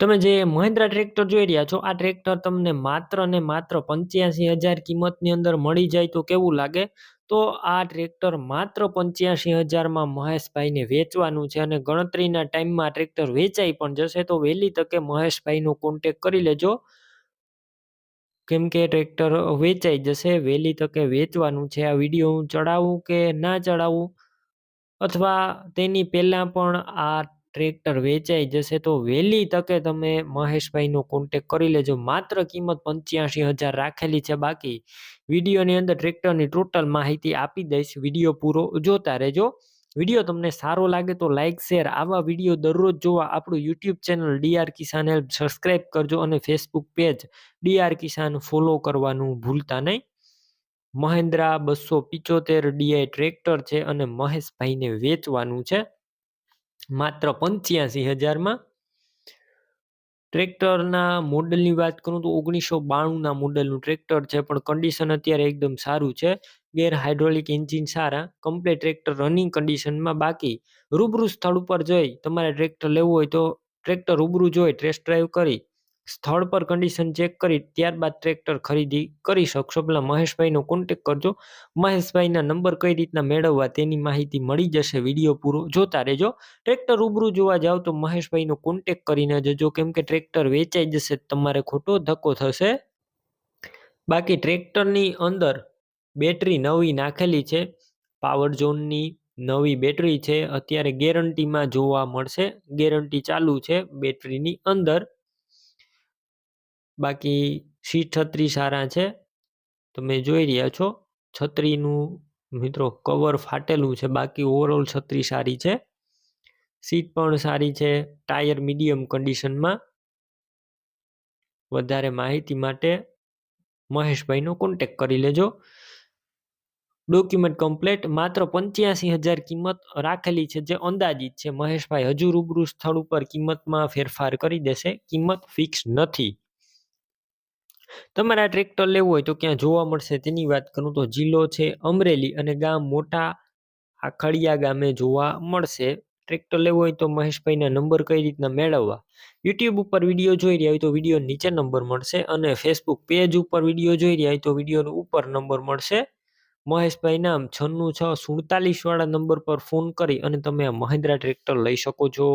તમે જે મહિન્દ્રા ટ્રેક્ટર જોઈ રહ્યા છો, આ ટ્રેક્ટર તમને માત્ર ને માત્ર પંચ્યાસી હજાર કિંમતની અંદર મળી જાય તો કેવું લાગે? તો આ ટ્રેક્ટર માત્ર પંચ્યાસી હજારમાં મહેશભાઈને વેચવાનું છે અને ગણતરીના ટાઈમમાં ટ્રેક્ટર વેચાઈ પણ જશે, તો વહેલી તકે મહેશભાઈનો કોન્ટેક કરી લેજો. કેમ કે ટ્રેક્ટર વેચાઈ જશે, વહેલી તકે વેચવાનું છે. આ વીડિયો હું ચડાવું કે ના ચડાવું? અથવા તેની પહેલાં પણ આ ટ્રેક્ટર વેચાઈ જશે તો વહેલી તકે તમે મહેશભાઈનો કોન્ટેક કરી લેજો. માત્ર કિંમત પંચ્યાસી હજાર રાખેલી છે બાકી વિડીયોની અંદર ટ્રેક્ટરની ટોટલ માહિતી આપી દઈશ. વીડિયો પૂરો જોતા રહેજો. વીડિયો તમને સારો લાગે તો લાઇક શેર આવા વીડિયો દરરોજ જોવા આપણું YouTube channel DR Kisan help subscribe કરજો અને Facebook page DR Kisan follow કરવાનું ભૂલતા નહીં. મહેન્દ્રા બસો પિચોતેર ડીઆઈ ટ્રેક્ટર છે અને મહેશભાઈને વેચવાનું છે. માત્ર પંચ્યાસી હજારમાં. ટ્રેક્ટરના મોડલની વાત કરું તો ઓગણીસો બાણુંના મોડલનું ટ્રેક્ટર છે, પણ કન્ડિશન અત્યારે એકદમ સારું છે. ગેર હાઇડ્રોલિક એન્જિન સારા કમ્પ્લીટ ટ્રેક્ટર રનિંગ કન્ડિશનમાં બાકી. રૂબરૂ સ્થળ ઉપર જઈ તમારે ટ્રેક્ટર લેવું હોય તો ટ્રેક્ટર રૂબરૂ જોઈ ટેસ્ટ ડ્રાઈવ કરી. સ્થળ પર કન્ડિશન ચેક કરી ત્યારબાદ ટ્રેક્ટર ખરીદી કરી શકશો. પેલા મહેશભાઈનો કોન્ટેક કરજો. મહેશભાઈના નંબર કઈ રીતના મેળવવા તેની માહિતી મળી જશે. વીડિયો પૂરો જોતા રહેજો. ટ્રેક્ટર રૂબરૂ જોવા જાઓ તો મહેશભાઈનો કોન્ટેક કરીને જજો. કેમ કે ટ્રેક્ટર વેચાઈ જશે, તમારે ખોટો ધક્કો થશે. બાકી ટ્રેક્ટરની અંદર બેટરી નવી નાખેલી છે. પાવર ઝોનની નવી બેટરી છે. અત્યારે ગેરંટીમાં જોવા મળશે. ગેરંટી ચાલુ છે બેટરીની અંદર. બાકી સીટ છત્રી સારા છે? તમે જોઈ રહ્યા છો, છત્રીનું મિત્રો કવર ફાટેલું છે, બાકી ઓવરઓલ છત્રી સારી છે. સીટ પણ સારી છે ટાયર મીડિયમ કન્ડિશનમાં વધારે માહિતી માટે મહેશભાઈનો કોન્ટેક કરી લેજો. ડોક્યુમેન્ટ કમ્પ્લેટ માત્ર પંચ્યાસી હજાર કિંમત રાખેલી છે, જે અંદાજિત છે. મહેશભાઈ હજુ રૂબરૂ સ્થળ ઉપર કિંમતમાં ફેરફાર કરી દેશે, કિંમત ફિક્સ નથી. તમારે આ ટ્રેક્ટર લેવું હોય તો ક્યાં જોવા મળશે? તેની વાત કરું તો જિલ્લો છે અમરેલી અને ગામ મોટા આખડિયા ગામે જોવા મળશે. ટ્રેક્ટર લેવું હોય તો મહેશભાઈના નંબર કઈ રીતના મેળવવા? યુટ્યુબ ઉપર વીડિયો જોઈ રહ્યા હોય તો વીડિયો નીચે નંબર મળશે અને ફેસબુક પેજ ઉપર વીડિયો જોઈ રહ્યા હોય તો વિડીયોનો ઉપર નંબર મળશે. મહેશભાઈ નામ છન્નું છ સુડતાલીસ વાળા નંબર પર ફોન કરી અને તમે આ મહિન્દ્રા ટ્રેક્ટર લઈ શકો છો.